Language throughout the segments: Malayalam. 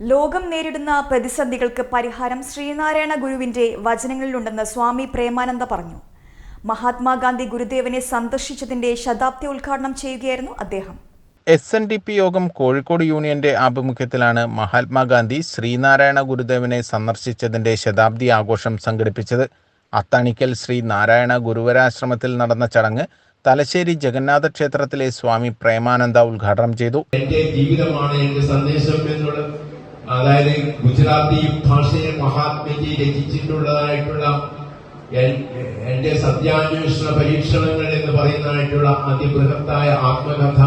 ലോകം നേരിടുന്ന പ്രതിസന്ധികൾക്ക് പരിഹാരം ശ്രീനാരായണ ഗുരുവിന്റെ വചനങ്ങളിലുണ്ടെന്ന് സ്വാമി പ്രേമാനന്ദ പറഞ്ഞു. മഹാത്മാഗാന്ധി ഗുരുദേവനെ സന്ദർശിച്ചതിന്റെ ശതാബ്ദി ഉദ്ഘാടനം ചെയ്യുകയായിരുന്നു അദ്ദേഹം. എസ് എൻ ഡി പി യോഗം കോഴിക്കോട് യൂണിയന്റെ ആഭിമുഖ്യത്തിലാണ് മഹാത്മാഗാന്ധി ശ്രീനാരായണ ഗുരുദേവനെ സന്ദർശിച്ചതിന്റെ ശതാബ്ദി ആഘോഷം സംഘടിപ്പിച്ചത്. അത്താണിക്കൽ ശ്രീ നാരായണ ഗുരുവരാശ്രമത്തിൽ നടന്ന ചടങ്ങ് തലശ്ശേരി ജഗന്നാഥ ക്ഷേത്രത്തിലെ സ്വാമി പ്രേമാനന്ദ ഉദ്ഘാടനം ചെയ്തു. എന്റെ ജീവിതമാണ് എന്റെ സന്ദേശം എന്നുള്ളത്. അതായത് ഗുജറാത്തി ഭാഷയെ മഹാത്മജി രചിച്ചിട്ടുള്ളതായിട്ടുള്ള എന്റെ സത്യാന്വേഷണ പരീക്ഷണങ്ങൾ എന്ന് പറയുന്നതായിട്ടുള്ള അതിബൃഹത്തായ ആത്മകഥ.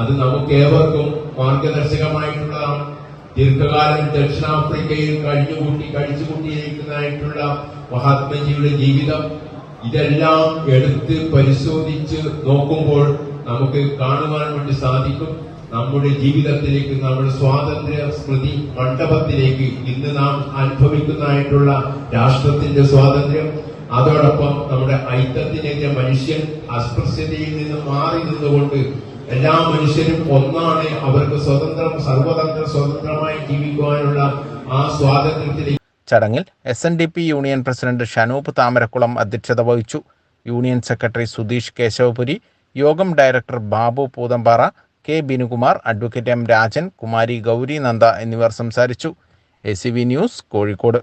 അത് നമുക്ക് ഏവർക്കും മാർഗദർശകമായിട്ടുള്ളതാണ്. ദീർഘകാലം ദക്ഷിണാഫ്രിക്കയിൽ കഴിഞ്ഞുകൂട്ടി കഴിച്ചുകൂട്ടിയിരിക്കുന്നതായിട്ടുള്ള മഹാത്മജിയുടെ ജീവിതം. ഇതെല്ലാം എടുത്ത് പരിശോധിച്ച് നോക്കുമ്പോൾ നമുക്ക് കാണുവാൻ വേണ്ടി സാധിക്കും. നമ്മുടെ ജീവിതത്തിലേക്ക് നമ്മുടെ സ്വാതന്ത്ര്യ സ്മൃതി മണ്ഡപത്തിലേക്ക് ഇന്ന് നാം അനുഭവിക്കുന്നതായിട്ടുള്ള രാഷ്ട്രത്തിന്റെ സ്വാതന്ത്ര്യം അതോടൊപ്പം നമ്മുടെ ഐക്യത്തിനെതിരെ മനുഷ്യൻ അസ്പൃശ്യതയിൽ നിന്ന് മാറി നിന്നുകൊണ്ട് എല്ലാ മനുഷ്യരും ഒന്നാണ് അവർക്ക് സ്വതന്ത്രം സർവതന്ത്ര സ്വതന്ത്രമായി ജീവിക്കുവാനുള്ള ആ സ്വാതന്ത്ര്യത്തിലേക്ക്. ചടങ്ങിൽ S N D P union president Shanoop Thamarakkulam അധ്യക്ഷത വഹിച്ചു. യൂണിയൻ സെക്രട്ടറി സുധീഷ് കേശവപുരി യോഗം director Babu Poothampara K Binukumar advocate M Rajan Kumari Gauri Nanda എന്നിവർ സംസാരിച്ചു. A news Kozhikode.